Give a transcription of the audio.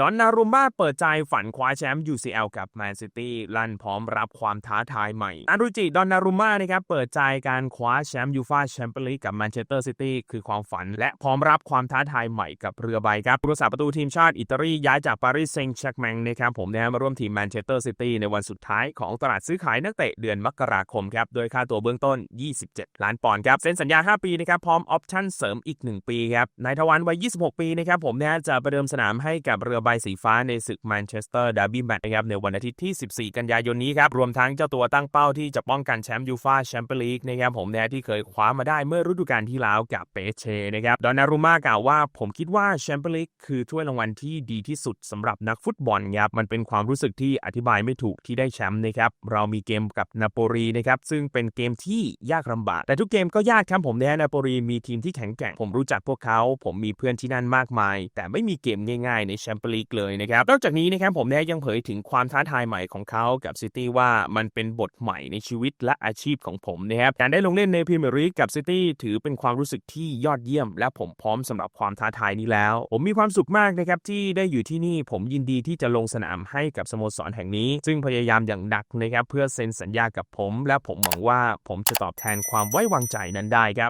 ดอนนารุมบ้าเปิดใจฝันคว้าแชมป์ UCL กับแมนซิตี้ลั่นพร้อมรับความท้าทายใหม่อารุจิดอนนารุมบ้านะครับเปิดใจการคว้าแชมป์ยูฟาแชมเปี้ยนลีกกับแมนเชสเตอร์ซิตี้คือความฝัน และพร้อมรับความท้าทายใหม่กับเรือใบครับผู้รักษาประตูทีมชาติอิตาลีย้ายจากปารีสเซงต์แชร์กแมงนะครับผมนะฮะมาร่วมทีมแมนเชสเตอร์ซิตี้ในวันสุดท้ายของตลาดซื้อขายนักเตะเดือนมกราคมครับโดยค่าตัวเบื้องต้น 27 ล้านปอนด์ครับเซ็นสัญญา 5 ปีนะครับพร้อมออปชั่นเสริมอีก 1 ปีครับนายทวารวัย 26 ปีนะครับผมนะจะประเดิมสนามให้กับเรือใบสีฟ้าในศึกแมนเชสเตอร์ดาร์บี้แมตช์นะครับในวันอาทิตย์ที่ 14 กันยายนนี้ครับ รวมทั้งเจ้าตัวตั้งเป้าที่จะป้องกันแชมป์ยูฟาแชมเปี้ยนลีกนะครับผมนะที่เคยคว้ามาได้เมื่อฤดูกาลที่แล้วกับเปเชนะครับดอนนารุม่ากล่าวว่า ผมคิดว่าแชมเปี้ยนลีกคือถ้วยรางวัลที่ดีที่สุดสำหรับนักฟุตบอลครับมันเป็นความรู้สึกที่อธิบายไม่ถูกที่ได้แชมป์นะครับเรามีเกมกับนาโปลีนะครับซึ่งเป็นเกมที่ยากลำบาก แต่ทุกเกมก็ยากครับผมนะฮะนาโปลีมีทีมที่แข็งแกร่งผมรู้จักพวกเขา ผมมีเพื่อนที่นั่นมากมาย แต่ไม่มีเกมง่ายๆในแชมเปี้ยนลีกเลยนะครับ นอกจากนี้นะครับผมนยังเผยถึงความท้าทายใหม่ของเขากับซิตี้ว่ามันเป็นบทใหม่ในชีวิตและอาชีพของผมนะครับ การได้ลงเล่นในพรีเมียร์ลีกกับซิตี้ถือเป็นความรู้สึกที่ยอดเยี่ยม และผมพร้อมสำหรับความท้าทายนี้แล้ว ผมมีความสุขมากนะครับที่ได้อยู่ที่นี่ผมยินดีที่จะลงสนามให้กับสโมสรแห่งนี้ ซึ่งพยายามอย่างหนักนะครับเพื่อเซ็นสัญญากับผม และผมหวังว่าผมจะตอบแทนความไว้วางใจนั้นได้ครับ